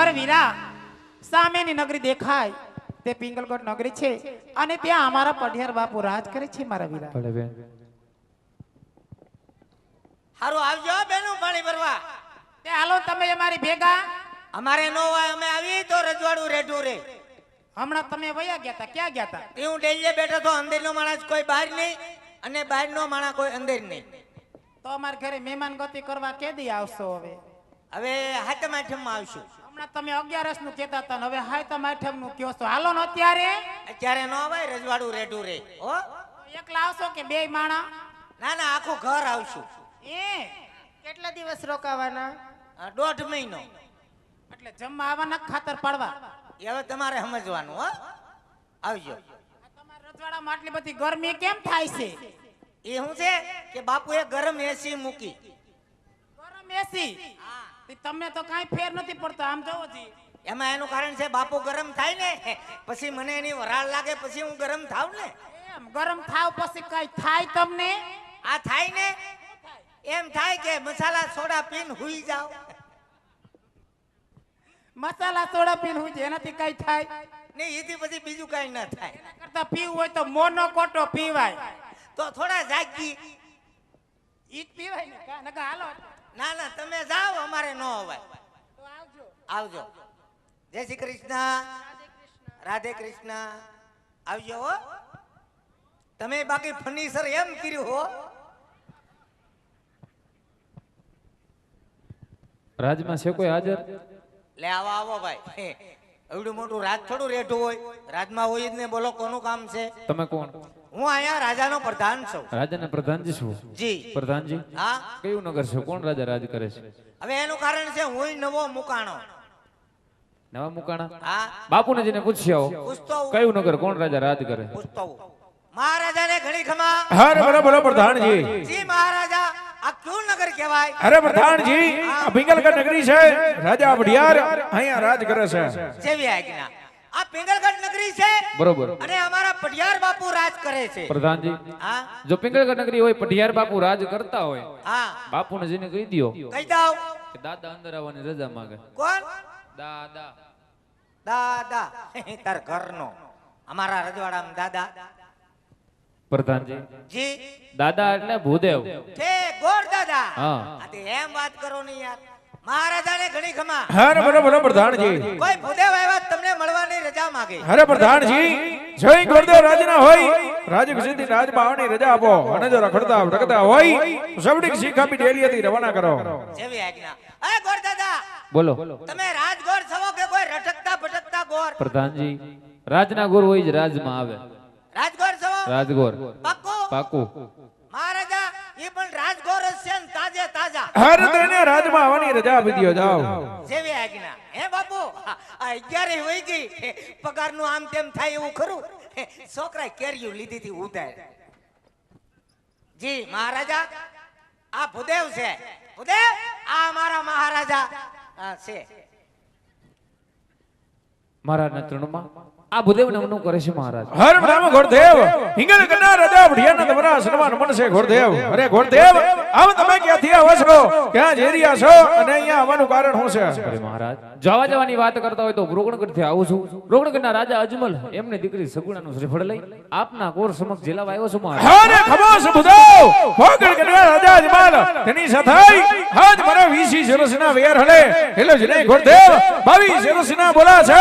અરે વીરા સામેની નગરી દેખાય. તે પિંગલગઢ નગરી છે અને ત્યાં અમારા પઢિયાર બાપુ રાજ કરે છે મારા વીરા. હારું આવજો બેનું પાણી ભરવા. તે હાલો તમે અમારી ભેગા. અમારે નો હોય અમે આવી તો રજવાડું રેઢું રે. હમણાં તમે વયા ગયા હતા ક્યાં ગયા હતા હું ડેલીએ બેઠો તો અંદરનો માણસ કોઈ બહાર નહીં અને બહારનો માણસ કોઈ અંદર નહીં. તો અમારા ઘરે મહેમાન ગતિ કરવા કેદી આવશો હવે? હવે હાથમ આઠમમાં આવશું. હમણાં તમે અગિયારસનું કહેતા હતા હવે હાય તમે આઠમનું કયો છો. હાલો ને અત્યારે? અત્યારે નો અવાય રજવાડું રેઢું રે. હો? એકલા આવશો કે બે માણા? ના ના આખું ઘર આવશું. એ? કેટલા દિવસ રોકાવાના? દોઢ મહિનો. એટલે જમવા આવવાના ખાતર પાડવા? એ હવે તમારે સમજવાનું હો? આવજો. તમારા રજવાડામાં આટલી બધી ગરમી કેમ થાય છે? એ શું છે? કે બાપુએ ગરમ એસી મૂકી. ગરમ એસી? તમને તો કાંઈ ફેર નથી પડતો આમ જવો જી. એમાં એનું કારણ છે બાપુ ગરમ થાય ને પછી મને એની વરાળ લાગે પછી હું ગરમ થાવ ને. એમ ગરમ થાવ પછી કઈ થાય તમને? આ થાય ને? એમ થાય કે મસાલા સોડા પીન હુઈ જાવ મસાલા સોડા પીન હુઈ જાય એનાથી કઈ થાય? ને એથી પછી બીજું કઈ ના થાય. એના કરતા પીવું હોય તો મોનો કોટો પીવાય. તો થોડા જાગી. ઈ પીવાય ને નકા હાલો. ના ના તમે જાઓ અમારે ન અવાય. આવજો. જય શ્રી કૃષ્ણ. રાધે કૃષ્ણ. આવજો હો. તમે બાકી ફર્નિચર એમ કર્યું હો. રાજમાં છે કોઈ હાજર? લે આવો આવો ભાઈ. એવડું મોટું રાજ થોડું રેઠું હોય. રાજમાં હોય જ ને બોલો કોનું કામ છે? તમે કોણ? હું અહીંયા રાજાનો પ્રધાન છું. રાજાના પ્રધાનજી છું જી. પ્રધાનજી? હા? કયું નગર છે? કોણ રાજા રાજ કરે છે? હવે એનું કારણ છે હું નવો મુકાણો. નવા મુકાણા? હા. બાપુને જઈને પૂછ્યા આવો. કયું નગર કોણ રાજા રાજ કરે? મહારાજાને ઘણી ખમા. હર બોલો પ્રધાનજી. જી મહારાજા આ કયું નગર કહેવાય? અરે પ્રધાનજી આ પિંગલગઢ નગરી છે. રાજા વડિયાર અહીંયા રાજ કરે છે. જેવી આજ્ઞા. આ પિંગલગઢ નગરી છે બરોબર. અને અમારા પટિયાર બાપુ રાજ કરે છે. પ્રધાનજી હા? જો પિંગળગઢ નગરી હોય પઢિયાર બાપુ રાજ કરતા હોય હા. બાપુને જઈને કહી દ્યો કહી દઉં. કે દાદા અંદર આવવાની રજા માંગે. કોણ? દાદા. દાદા. તાર ઘરનો. અમારા રજવાડામાં દાદા. પ્રધાનજી. જી. દાદા એટલે ભૂદેવ. છે ગોર દાદા. હા. આ તે એમ વાત કરો ને યાર. મહારાજાને ઘણી ખમા. હરે બોલો પ્રધાનજી કોઈ ભૂદેવ આવ્યા તમને મળવાની રજા માંગે. હરે પ્રધાનજી જય ગુરુદેવ રાજના હોય રાજ સિદ્ધિ રાજ આપો. અને જો રખડતા રખડતા હોય તો સબડી શીખ આપી ડેલીએથી રવાના કરો. જેવી આજ્ઞા. અરે ગોર દાદા બોલો. તમે રાજગોર છો કે કોઈ રટકતા ભટકતા ગોર? પ્રધાનજી રાજના ગુરુ હોય જ રાજમાં આવે. રાજગોર છો? રાજગોર. પાક્કું પાકું. મહારાજા પણ રાજગોર જ છે ને તાજે તાજા. હરદ્રને રાજમાં આવવાની રજા આપી દ્યો જાવ જેવી આજ્ઞા. હે બાપુ? આ અગિયારે વહી ગઈ. પગારનું આમ તેમ થાય એવું ખરું? છોકરા કેરીયું લીધી હતી ઉધાર. જી મહારાજા આ ભૂદેવ છે. ભૂદેવ આ અમારા મહારાજા. આ છે. મહારાજના ચરણમાં આ ભૂદેવ નામનું કરે છે મહારાજ. હર નામ ઘોરદેવ હિંગલ કના રાજા વડિયારના તમારા સન્માન મન છે ઘોરદેવ અરે ગોળદેવ આમ તમે ક્યાંથી આવો છો? ક્યાં જઈ રહ્યા છો? અને અહીંયા આવવાનું કારણ શું છે? અરે મહારાજ જવા જવાની વાત કરતા હોય તો રોગણગઢથી આવું છું. રોગણગઢના રાજા અજમલ એમની દીકરી સગુણાનું શ્રીફળ લઈ આપના કોર સમક્ષ જિલ્લા આવ્યો છું મારે. ખબર છે બુધાવ કના રાજા અજમલ તેની સાથે હાથ મને વીસી સરસના વેર હળે હેલો જને ઘોરદેવ બાવી સરસના બોલા છે.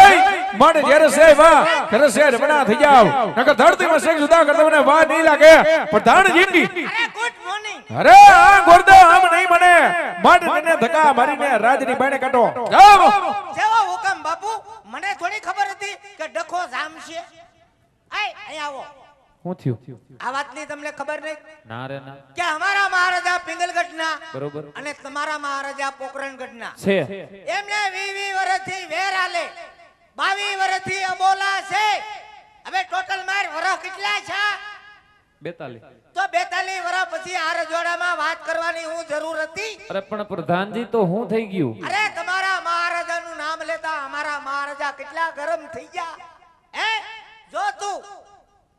મન જેર છે વા કરે છે રમણા થઈ જાવ નકર ધરતી માં શેખ જુદા કરતા મને વા નહીં લાગે. પ્રધાનજી અરે ગુડ મોર્નિંગ. અરે આ ગોરદેવ આમ નહીં મને મન મને ધક્કા મારીને રાજની બાણે કાઢો જાઓ. જેવો હુકમ બાપુ? મને થોડી ખબર હતી કે ડખો જામ છે. આય અહીં આવો. શું થયું? આ વાતની તમને ખબર નહીં? ના રે ના. કે અમારા મહારાજા પિંગલગઢના બરોબર. અને તમારા મહારાજા પોકરણગઢના. છે. એમને 20 20 વર્ષથી વેર આલે બાવી વર્ષથી અબોલા છે. હવે ટોટલ માર વરસ કેટલા છે? બેતાલીસ. તો બેતાલીસ વર્ષ પછી આ રજવાડામાં વાત કરવાની હું જરૂર હતી. અરે પણ પ્રધાનજી તો હું થઈ ગયું? અરે તમારા મહારાજાનું અમારા મહારાજા કેટલા ગરમ થઈ ગયા. હે? જો તું.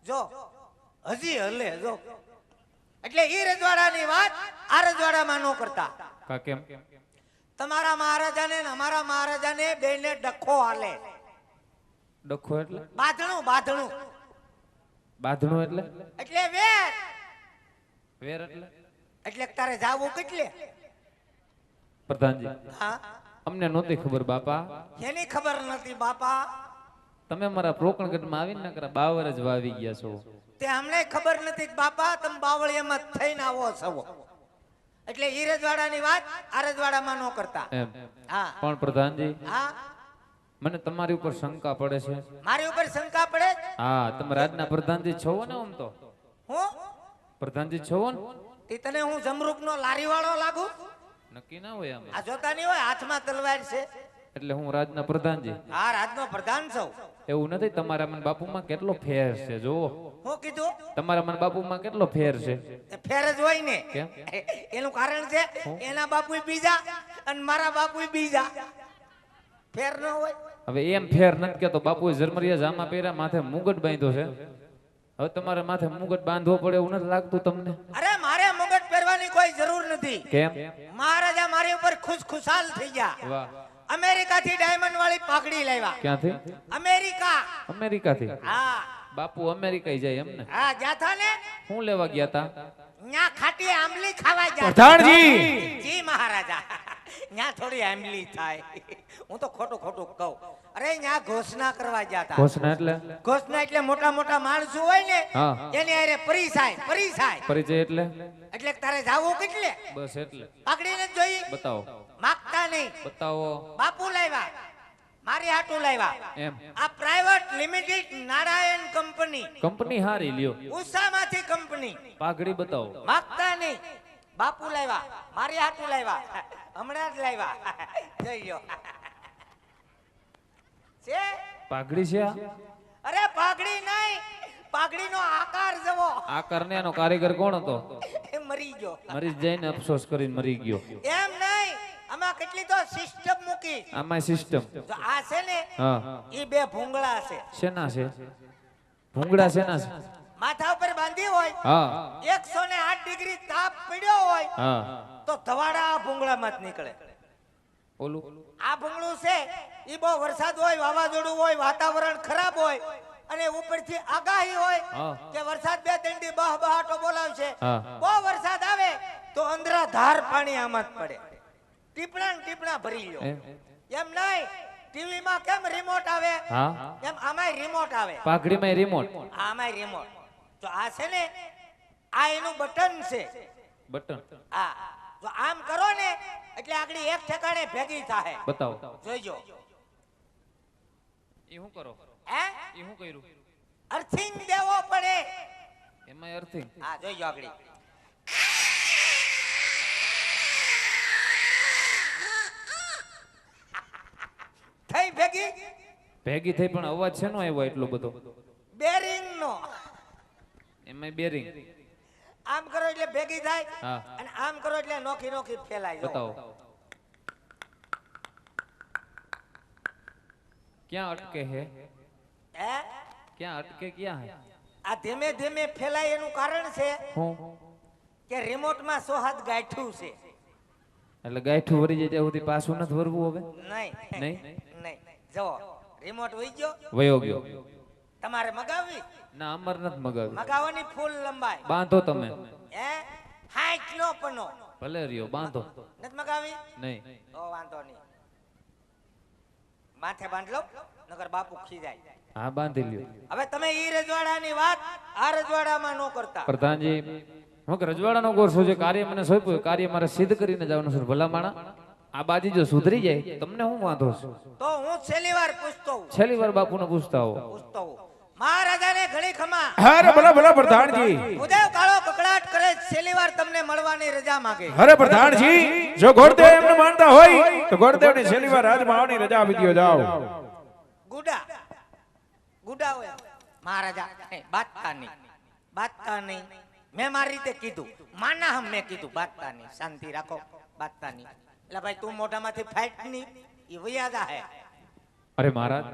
જો. હજી હલે જો. એટલે ઈ રજવાડાની વાત આ રજવાડામાં ન કરતા. કા કેમ તમારા મહારાજાને ને અમારા મહારાજાને બેને ડખો હાલે. ડખો એટલે? બાંધણું બાંધણું. બાંધણું એટલે? એટલે વેર. વેર એટલે? એટલે તારે જાવું કેટલે? પ્રધાનજી. હા? અમને નહોતી ખબર બાપા. એની ખબર નથી બાપા. તમે મારા પ્રોકણગઢમાં આવીને નકરા બાવર જ વાવી ગયા છો. તે અમને ખબર નથી કે બાપા તમે બાવળિયામાં થઈને આવો છો. એટલે ઈ રજવાડાની વાત આરજવાડામાં રજવાડામાં ન કરતા. હા. પણ પ્રધાનજી? હા. મને તમારી ઉપર શંકા પડે છે. મારી ઉપર શંકા પડે? હા તમે રાજના પ્રધાનજી છો ને આમ તો? હું? પ્રધાનજી છો ને? તને હું જમરૂકનો લારી વાળો લાગુ? નક્કી ના હોય આમ. આ જોતા નહીં હોય હાથમાં તલવાર છે. એટલે હું રાજના પ્રધાનજી આ રાજનો પ્રધાન છું. એવું નથી તમારા મન બાપુમાં કેટલો ફેર છે જુઓ. હું કીધું? તમારા મન બાપુમાં કેટલો ફેર છે? ફેર જ હોય ને. કેમ? એનું કારણ છે એના બાપુ બીજા અને મારા બાપુ બીજા. ફેર ન હોય. હવે એમ ફેર નથી કેતો બાપુએ જરમરિયા જામા પહેર્યા માથે મુગટ બાંધ્યો છે. હવે તમારે માથે મુગટ બાંધવો પડે એવું નથી લાગતું તમને? અરે મારે મુગટ પહેરવાની કોઈ જરૂર નથી. કેમ? મહારાજા મારી ઉપર ખુશ ખુશાલ થઈ ગયા. અમેરિકા થી ડાયમંડ વાળી પાઘડી લાવ્યા. ક્યાંથી? અમેરિકા. અમેરિકાથી? હા. બાપુ અમેરિકા જાય એમને હા ગયા થા ને? શું લેવા ગયા તા? ન્યા ખાટી આંબલી ખાવા ગયા પ્રધાનજી! જી મહારાજા. ન્યા થોડી આંબલી થાય. હું તો ખોટું ખોટું કહું. અરે ત્યાં ઘોષણા કરવા ગયા હતા ઘોષણા એટલે? ઘોષણા એટલે મોટા મોટા માણસો હોય ને. એની હારે પરિસાય પરિસાય. પરિચય એટલે? એટલે તારે જાવું કેટલે? બસ એટલે. પાકડીને જોઈ. બતાવો. માગતા નહીં. બતાવો. બાપુ લાવ્યા મારી હાટું લાવ્યા એમ. આ private limited Narayan company. Company હારી લ્યો. ઉષામાંથી કંપની. પાઘડી બતાવો. માગતા નહીં. બાપુ લાવ્યા મારી હાટું લાવ્યા હમણાં જ લાવ્યા. જઈ ગયો. છે? પાઘડી છે અરે પાઘડી નહીં પાઘડીનો આકાર જવો. આકાર ને એનો કારીગર કોણ હતો? એ મરી ગયો. મરી જઈને અફસોસ કરીને મરી ગયો. એમ નહીં આમાં કેટલી તો સિસ્ટમ મૂકી. આમાં સિસ્ટમ આ છે ને હા. એ બે ભૂંગળા છે. શેના છે? ભૂંગળા શેના છે? માથા ઉપર બાંધી હોય હા. ને આઠ ડિગ્રી તાપ પડ્યો હોય તો ધવાડા આ ભૂંગળામાં જ નીકળે. ઓલું? આ ભૂંગળું છે એ બહુ વરસાદ હોય વાવાઝોડું હોય વાતાવરણ ખરાબ હોય અને ઉપરથી આગાહી હોય કે વરસાદ બે ત્રણ દી બહ બહાટો બોલાવશે. બહુ વરસાદ આવે તો અંદરા ધાર પાણી આમાં જ પડે. ટીપણા ટીપણા ભરી લો એમ? એમ નહીં ટીવી માં કેમ રિમોટ આવે? એમ આમાંય રિમોટ આવે. પાઘડીમાં રિમોટ આમાંય રિમોટ તો આ છે ને આ એનું બટન છે. બટન. આ જો આમ કરો ને એટલે આગળ એક ઠેકાણે ભેગી થાય. બતાવો. જોઈજો. એ હું કરો? હે? એ હું કર્યું? અર્થિંગ દેવો પડે. એમાં અર્થિંગ. હા જોઈજો આગળ. થઈ ભેગી? ભેગી થઈ પણ અવાજ છે નો આવ્યો એટલો બધો? બેરિંગ નો એમાં બેરિંગ. આમ કરો એટલે ભેગી થાય અને આમ કરો એટલે નોખી નોખી ફેલાય બતાવો. ક્યાં અટકે હે? હે? ક્યાં અટકે ક્યાં હે? આ ધીમે ધીમે ફેલાય એનું કારણ છે કે રિમોટમાં સો હાથ ગાંઠ્યું છે. એટલે ગાયઠું વરી જાય ત્યાં સુધી પાછું નથી વરવું હવે? નહીં. નહીં? નહીં. જો રિમોટ વહી ગયો. વયો ગયો. તમારે મગાવવી? ના અમર નથી મગાવી મગાવવાની ફૂલ લંબાઈ. બાંધો તમે. હે? હાઈટ નો પનો. ભલે રહ્યો બાંધો. નથી મગાવી? નહીં. તો વાંધો નહીં. માથે બાંધ લો નગર બાપુ ખીજાય. હા બાંધી લ્યો. હવે તમે ઈ રજવાડાની વાત આ રજવાડામાં નો કરતા. પ્રધાનજી હું કે રજવાડાનો કોર્સ છે કાર્ય મને સોંપ્યું કાર્ય મારે સિદ્ધ કરીને જવાનું છે ભલા માણા આ બાજી જો સુધરી જાય તમને હું વાંધો છું. તો હું છેલ્લી વાર પૂછતો છેલ્લી વાર બાપુને પૂછતા હો પૂછતો હું મહારાજાને ઘણી ખમા. અરે ભલા ભલા પ્રધાનજી. ઉદય કાળો કકડાટ કરે છેલ્લી વાર તમને મળવાની રજા માંગે. અરે પ્રધાનજી જો ગોરદેવ એમને માનતા હોય તો ગોરદેવને છેલ્લી વાર રાજમાં રજા આપી દ્યો જાવ ગુડા. ગુડા હોય. મહારાજા બાતતા નહીં બાતતા નહીં મેં મારી રીતે કીધું. માના હમ મેં કીધું બાતતા નહીં શાંતિ રાખો બાતતા નહીં એટલે ભાઈ તું મોઢામાંથી ફાઈટ નહીં એ વૈયાદા હે. અરે મહારાજ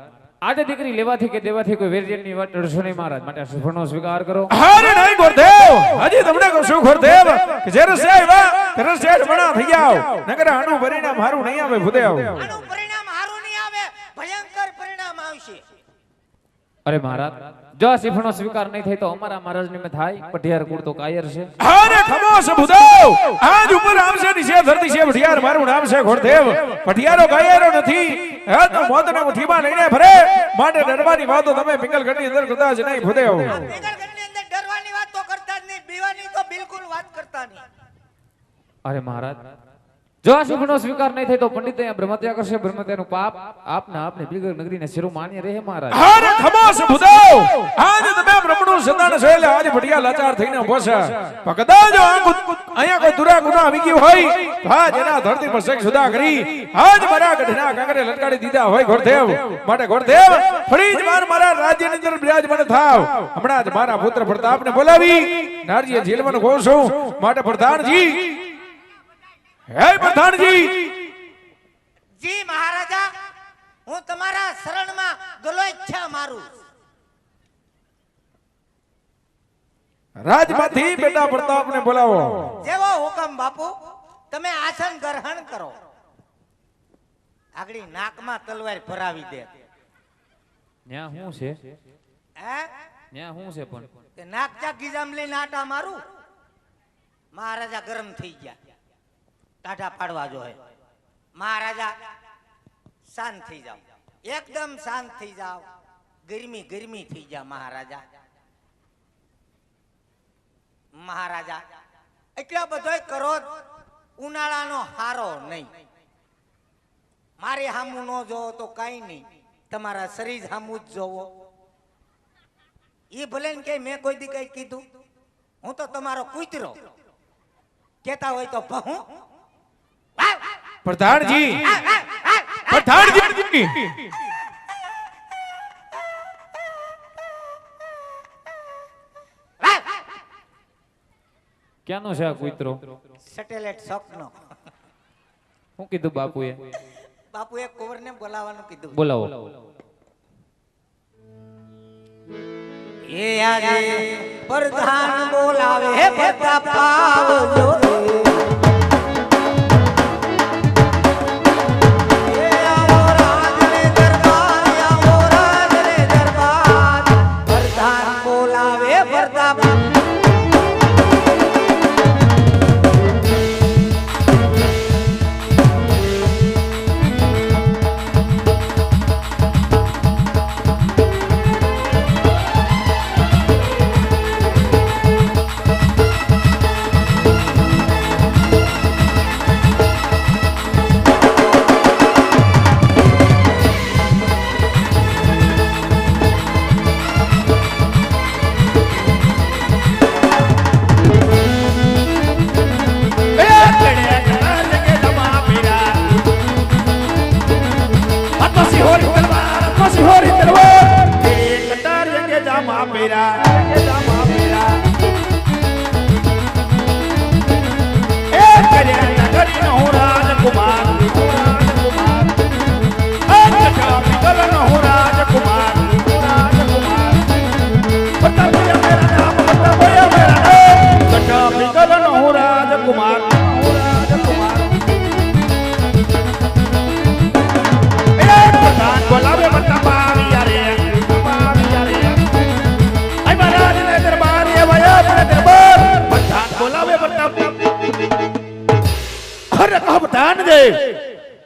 આજે દીકરી લેવાથી કે દેવાથી કોઈ વેરજેટની વાત અડશો નહીં મહારાજ માટે આ સ્વીકાર કરો. હરે નહીં ગુરુદેવ! હજી તમને કહું છું ગુરુદેવ કે જ્યારે છે આવ્યા ત્યારે શેઠ વણા થઈ જાવ નકર આનું પરિણામ મારું નહીં આવે ભૂદેવ આનું પરિણામ હારું નહીં આવે ભયંકર પરિણામ આવશે અરે મહારાજ જો આ સિફણો સ્વીકાર નહીં થાય તો અમારા મહારાજ ને થાય. પઠિયાર કુળ તો કાયર છે. અરે ખમોસ છે ભૂદેવ! આજ ઉપર આવશે નીચે ધરતી છે પઠિયાર મારું નામ છે ગુરુદેવ પઠિયારો કાયરો નથી. હે તો મોતને મુઠ્ઠીમાં લઈને ફરે. માટે ડરવાની વાતો તમે પિંગલગઢની અંદર કરતા જ નહીં ભૂદેવ. આ પેગરગઢની અંદર ડરવાની વાત તો કરતા જ નહીં બીવાની તો બિલકુલ વાત કરતા નહીં. અરે મહારાજ જો આ શુભનો સ્વીકાર નહીં થાય તો પંડિત અહીંયા બ્રહ્મત્યા કરશે. બ્રહ્મત્યાનું પાપ આપના આપને બીગર નગરીને શિરો માન્ય રહે મહારાજ. અરે ખમો છે ભૂદેવ! આજ તમે છે આજ ભટિયા લાચાર થઈને ઊભો છે. પણ કદાચ અહીંયા કોઈ દુરા ગુના આવી ગયું હોય હા જેના ધરતી પર શેખ સુધા કરી, આજ મારા ગઢના કાંગરે લટકાડી દીધા હોય ગોરદેવ માટે ગોરદેવ ફરી જ માર મારા રાજ્યની અંદર બિરાજમાન થાવ. હમણાં જ મારા પુત્ર પ્રતાપને બોલાવી, નારીએ જેલમાં કહું છું. માટે પ્રધાનજી હે પ્રધાનજી! જી મહારાજા હું તમારા શરણમાં ગલોચ્છા મારું રાજમાંથી બેટા પ્રતાપને બોલાવો. જેવો હુકમ બાપુ તમે આસન ગ્રહણ કરો. આગળી નાકમાં તલવાર ભરાવી દે. ન્યા શું છે? હે? ન્યા શું છે પણ? કે નાક ચા ગીજામ લઈને આટા મારું? મહારાજા ગરમ થઈ ગયા. ટાટા પાડવા જોઈએ મહારાજા, શાંત થઈ જાઓ. એકદમ શાંત થઈ જાઓ. ગરમી ગરમી થઈ જા મહારાજા. મહારાજા, એટલો બધોય કરો ઉનાળાનો હારો નહીં. મારે હામું ન જોવો તો કઈ નહીં. તમારા શરીર હામું જ જોવો. એ ભલે ને કે મેં કોઈ દી કઈ કીધું. હું તો તમારો કૂતરો કેતા હોય તો ભહું. પ્રધાનજી. પ્રધાનજી. ક્યાંનો છે આ કૂતરો? સેટેલાઇટ સ્વપ્ન શું કીધું બાપુએ? બાપુએ કુંવરને બોલાવવાનું કીધું. બોલાવો. એ આજે પ્રધાન બોલાવે હે પાવ આવજો હોરી તલવાર પછી હોરી તલવાર. એક તારે કે જામા પેરા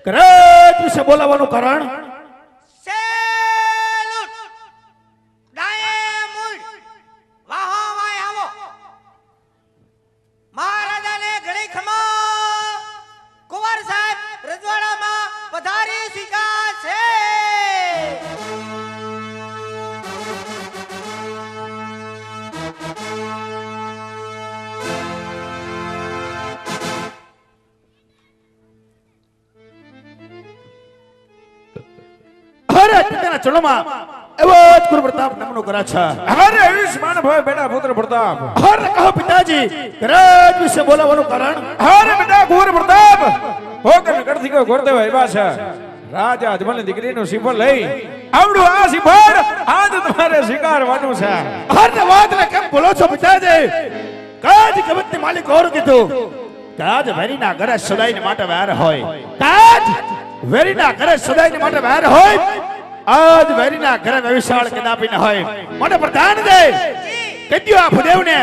કરાજ વિશે બોલાવાનું કારણ ચરણોમાં એવો જ ગુરુ પ્રતાપ નામનો કરા છે. અરે આયુષ્માન ભવ બેટા પુત્ર પ્રતાપ. અરે કહો પિતાજી રાજ વિશે બોલાવવાનું કારણ? અરે બેટા ગુરુ પ્રતાપ. હોકર ગઢથી કોઈ ગોરદેવ આવ્યા છે. રાજા અજમલની દીકરીનું શ્રીફળ લઈ. આવડું આ શ્રીફળ આજ તમારે સ્વીકારવાનું છે. હર વાતને કેમ બોલો છો પિતાજી? કાજ કબતની માલિક ઓર કીધું કાજ વેરીના ઘરે સદાયને માટે વેર હોય. કાજ? વેરીના ઘરે સદાયને માટે વેર હોય? આજ વેરીના ઘરે વિશાળ કદાપી ન હોય. મને પ્રધાન દે. કદ્યો આ ભદેવને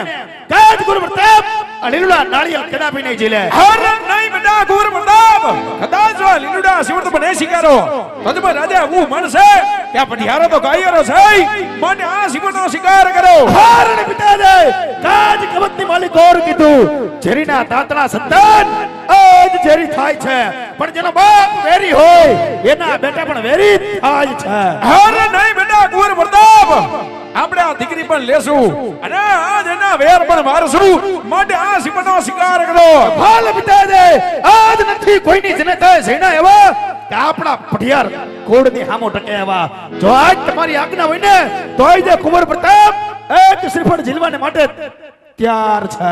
કાજ ગુરુ પ્રતાપ. અલીલુડા નાળિયેર કદાપી નહીં જીલે હર નહીં બડા ગુરુ પ્રતાપ કદાચ જો લીલુડા શિવર તો બને શિકારો. તદબ રાજા હું મણસે કે આ પઢિયારો તો ગાયરો છે મને આ શિવરનો શિકાર કરો હારણ પિતાજી કાજ કબતની માલિક ઓર કીધું. જેરીના તાતણા સંતાન આજ જેરી થાય છે. પણ જેનો બાપ વેરી હોય એના બેટા પણ વેરી જ થાય છે. અરે નહીં બેટા કુંવર પ્રતાપ. આપણે આ દીકરી પણ લેશું અને આજ એના વેર પણ મારશું. માટે આ શિવરનો શિકાર કરો. હાલ દે આજ નથી કોઈની જનતા સેના એવા. કે આપણા પઢિયાર કોડની હામો ટકે એવા. જો આજ તમારી આજ્ઞા હોય ને તોય જે કુંવર પ્રતાપ એક શ્રીફળ ઝીલવાને માટે તૈયાર છે.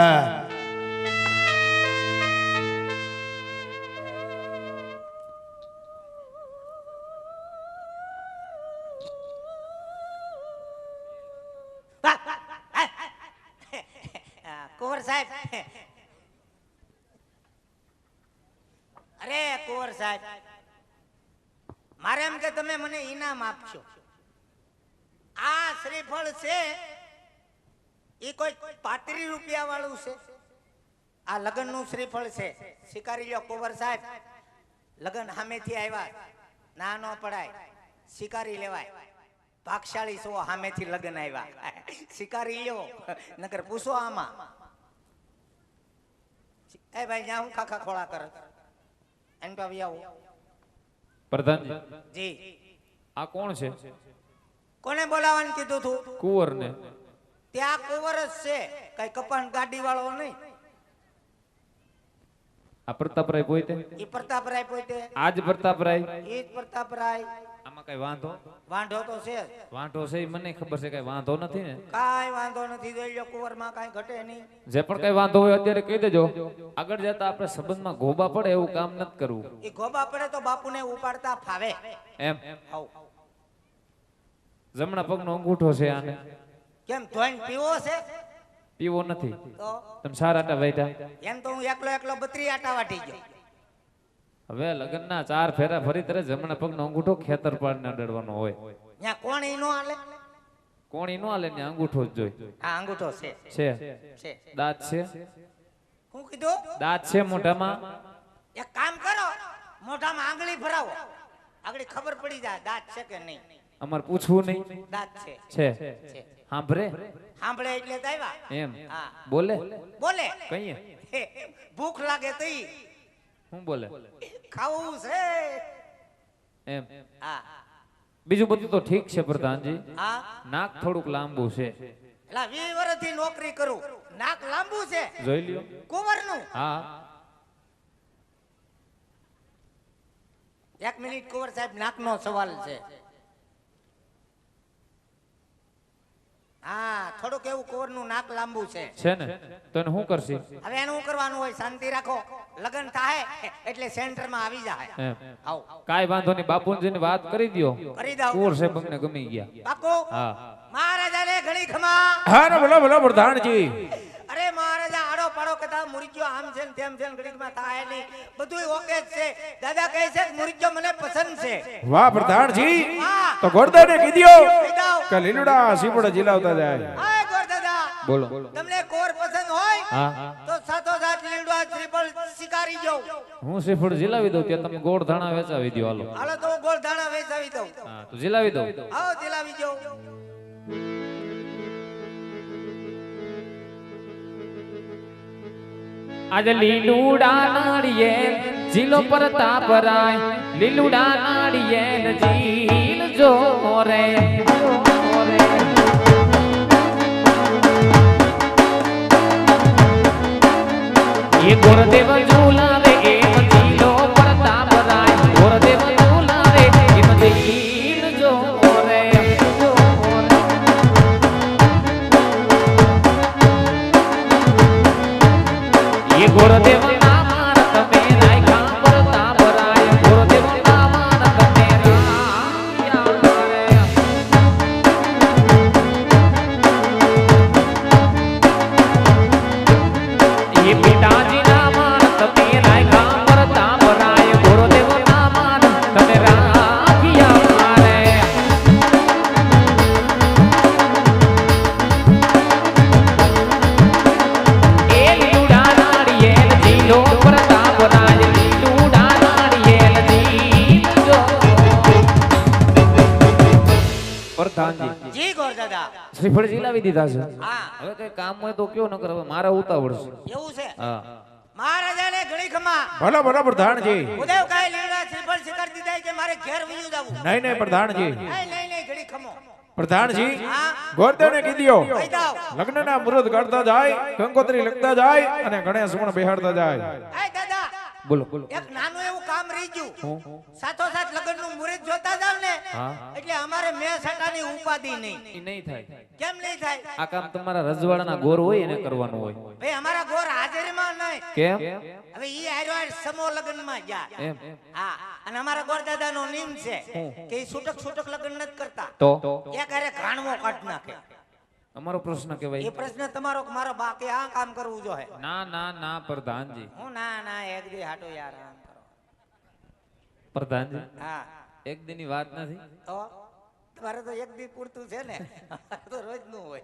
કુંવર સાહેબ. મારે એમ કે તમે મને ઈનામ આપશો આ શ્રીફળ છે એ કોઈ પાંત્રી રૂપિયા વાળું છે. આ લગ્નનું શ્રીફળ છે. સ્વીકારી લો કુંવર સાહેબ. લગ્ન સામેથી આવ્યા. ના ન પડાય. સ્વીકારી લેવાય. ભાગશાળી સો સામેથી લગ્ન આવ્યા. સ્વીકારી લ્યો. નકર પૂછો આમાં. એ ભાઈ, જ્યાં હું ખાખા ખોળા કર. એમ તો આવી આવું પ્રધાનજી જી. આ કોણ છે? કોને બોલાવવાનું કીધું તું? કુંવર ને ત્યાં કુંવર જ છે. કઈ કપાણ ગાડી વાળો નહીં. આ પ્રતાપરાય પોતે? ઈ પ્રતાપરાય પોતે. આજ પ્રતાપરાય? એ જ પ્રતાપરાય. આમાં કઈ વાંધો? વાંધો તો છે વાંધો છે મને ખબર છે કઈ વાંધો નથી ને? કાંઈ વાંધો નથી જોઈ લો કુંવરમાં કાંઈ ઘટે નહીં. જે પણ કઈ વાંધો હોય અત્યારે કહી દેજો. આગળ જતા આપણે સંબંધમાં ગોબા પડે એવું કામ નથી કરવું. એ ગોબા પડે તો બાપુને ઉપાડતા ફાવે. એમ. જમણા પગનો અંગૂઠો છે આને. કેમ ધોઈન પીવો છે? પીવો નથી. તો? તમે સારા આટા બેઠા એમ તો હું એકલો એકલો બત્રી આટા વાટી ગયો. હવે લગ્નના ચાર ફેરા ફરી તરે જમણા પગનો અંગૂઠો ખેતર પાડીને અડાડવાનો હોય. ત્યાં કોણ ઈ નો કોણ કોણી નો આલે ને અંગૂઠો જ જોઈ. આ અંગૂઠો છે. છે. છે. દાંત છે. હું કીધું? દાંત છે મોઢામાં. એક કામ કરો મોઢામાં આંગળી ભરાવો. આગળી ખબર પડી જાય દાંત છે કે નહીં. અમારે પૂછવું નહીં. દાંત છે. છે. સાંભળે સાંભળે એટલે જ એમ. હા. બોલે? બોલે? કહીએ. ભૂખ લાગે તો ઈ શું બોલે? ખાવું છે. એમ. હા. બીજું બધું તો ઠીક છે પ્રધાનજી. નાક થોડુંક લાંબુ છે. એટલે વી વર્ષથી નોકરી કરું. નાક લાંબુ છે. જોઈ લ્યો. કુંવરનું. હા. એક મિનિટ કુંવર સાહેબ નાકનો સવાલ છે. હા થોડુંક એવું કુંવરનું નાક લાંબુ છે. છે ને? તો એને શું કરશે? હવે એનું શું કરવાનું હોય? શાંતિ રાખો. લગ્ન થાય એટલે સેન્ટરમાં આવી જાય. આવો. કાઈ વાંધો નહીં બાપુજીની વાત કરી દ્યો. કરી દઉં. કુંવર સાહેબ અમને ગમી ગયા. બાપુ હા. મહારાજાને ઘણી ખમા. હા ને બોલો બોલો પ્રધાનજી. અરે મહારાજા આડો પાડો કથા મુરજો આમ છે ને તેમ છે ને ઘડીકમાં થાય નહીં. બધું ઓકે જ છે. દાદા કહે છે કે મુરજ્યો મને પસંદ છે. વાહ પ્રધાનજી. તો ગોરદાને કીધો. કે લીલુડા સીપડા જીલાવતા જાય. હા ગોર દાદા બોલો. તમને કોર પસંદ હોય તો સાતો સાત લીલડવા શ્રીફળ શિકારી જાઉં હું શ્રીફળ જીલાવી દઉં ત્યાં તમે ગોળ ધાણા વેચાવી દો હાલો. હાલો તો હું ગોળ ધાણા વેચાવી દઉં. હા તો જીલાવી દઉં. આવો દિલાવી જાઉં આજે લીલુડા નાળિયેર જીલો પ્રતાપ રાય લીલુડા નાળિયેર જીલ જો રે એ ગુરુદેવ ઝુલાવે દીધા છે. હવે કઈ કામ હોય તો કયો ન હવે મારા ઉતાવળ છે. એવું છે? હા. મહારાજાને ઘણી ખમા ભલો ભલો પ્રધાનજી. ઉદય કાય લીલા શ્રીફળ શિખર દીધા કે મારે ઘેર વયું જવું. નહીં નહીં પ્રધાનજી. નહીં નહીં નહીં ખમો પ્રધાનજી ગોરદેવને કીધો લગ્નના મુહૂર્ત કાઢતા જાય કંકોત્રી લખતા જાય અને ગણેશ ગુણ બેહાડતા જાય. બોલો બોલો. એક નાનું એવું કામ રહી ગયું. સાથો સાથ લગ્નનું મુહૂર્ત જોતા જાવ ને એટલે અમારે મેં સટાની ઉપાધિ નહીં. નહીં થાય. કેમ નહીં થાય? આ કામ તમારા રજવાડાના ગોર હોય એને કરવાનું હોય. ભાઈ અમારા ગોર હાજરીમાં નહીં. કેમ? હવે ઈ આર્યો સમો લગ્નમાં ગયા. એમ. હા અને અમારા ગોર દાદાનો નિયમ છે કે ઈ છૂટક છૂટક લગ્ન નથી કરતા. તો? એક હારે ઘાણવો કાઢ નાખે. અમારો પ્રશ્ન કહેવાય. એ પ્રશ્ન તમારો કે મારો બા કે આ કામ કરવું જોઈએ ના ના ના પ્રધાનજી. હું ના ના એક દી હાટો યાર આમ કરો. પ્રધાનજી હા. એક દિનની વાત નથી? તમારે તો એક દી પૂરતું છે ને. તો રોજનું હોય.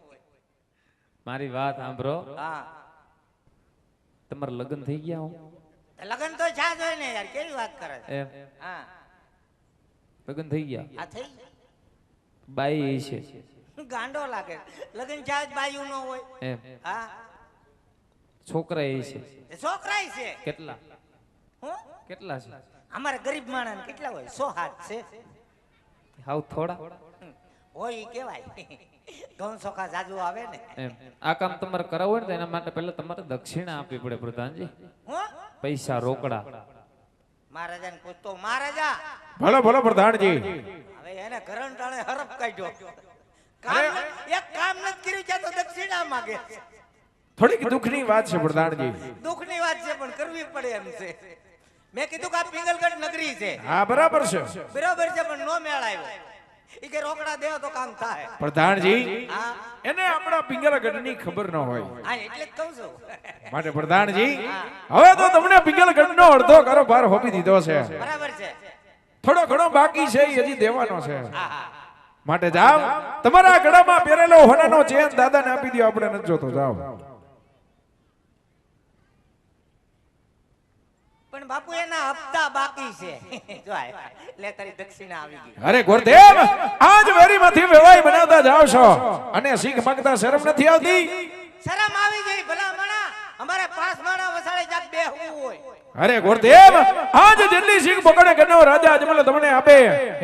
મારી વાત સાંભળો. હા. તમારા લગ્ન થઈ ગયા હું? લગ્ન તો છા હોય ને યાર કેવી વાત કરે છે? એમ. હા. લગ્ન થઈ ગયા? આ થઈ બાઈ છે. ગાંડો લાગે. લગ્ન જાત બાજુ બાયું નો હોય. એમ. હા. છોકરા એ છે. એ છે. કેટલા? હું? કેટલા છે? અમારે ગરીબ માણસ કેટલા હોય? સો હાથ છે. હાવ થોડા? હોય કેવાય ઘઉં સોખા જાજુ આવે ને. આ કામ તમારે કરાવવું હોય ને એના માટે પહેલા તમારે દક્ષિણા આપવી પડે પ્રધાનજી. હું? પૈસા રોકડા. મહારાજાને પૂછતો મહારાજા. ભલો ભલો પ્રધાનજી. હવે એને કરંટાણે હરફ કાઢ્યો. એક કામ નથી કર્યું ત્યાં તો દક્ષિણા માગે થોડીક દુઃખની વાત છે પ્રધાનજી. દુઃખની વાત છે પણ કરવી પડે એમ છે. મેં કીધું કે આ પિંગલગઢ નગરી છે. હા બરાબર છે. બરાબર છે પણ નો મેળ આવ્યો. ઈ કે રોકડા દેવા તો કામ થાય. પ્રધાનજી એને આપણા પિંગલગઢની ખબર ન હોય. હા એટલે જ કહું છું. માટે પ્રધાનજી હવે તો તમને પિંગલગઢનો અડધો કારોબાર હોપી દીધો છે. બરાબર છે. થોડો ઘણો બાકી છે એ હજી દેવાનો છે. હા હા. માટે જાવ તમારા ગળામાં પહેરેલો હોનાનો ચેન દાદાને આપી દો આપણે નથી જોતો. જાવ પણ બાપુ એના હપ્તા બાકી છે. લે તારી દક્ષિણા આવી ગઈ. અરે ગોરદેવ આજ વેરીમાંથી વેવાઈ બનાવતા જાવ છો. અને શીખ માંગતા શરમ નથી આવતી? શરમ આવી ગઈ ભલા મણા. અમારે પાંચ માણા વસાડે જાક બે હોય. અરે ગોરદેવ આજ જેટલી શીખ પકડે ગણો રાજા અજમલ તમને આપે.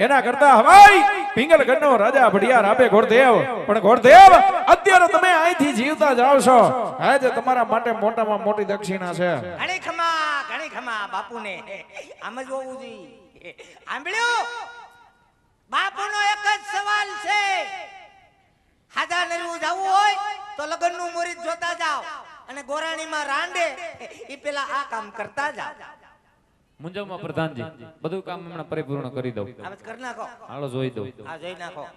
એના કરતા હવાઈ પિંગલ નો રાજા ભડિયાર આપે ગોરદેવ પણ ગોરદેવ અત્યારે તમે અહીંથી જીવતા જાવ છો. આજે તમારા માટે મોટામાં મોટી દક્ષિણા છે. ઘણી ખમા ઘણી ખમા બાપુને. આમ જ હોવું જોઈએ. સાંભળ્યું બાપુનો એક જ સવાલ છે. હાજા નરવું જવું હોય તો લગ્નનું મુહૂર્ત જોતા જાઓ અને ગોરાણીમાં રાંડે એ પેલા આ કામ કરતા જાઓ. મુંજાવમાં પ્રધાનજી બધું કામ હમણાં પરિપૂર્ણ કરી દઉં. કરી નાખો. હાલો જોઈ દઉં. આ જોઈ નાખો.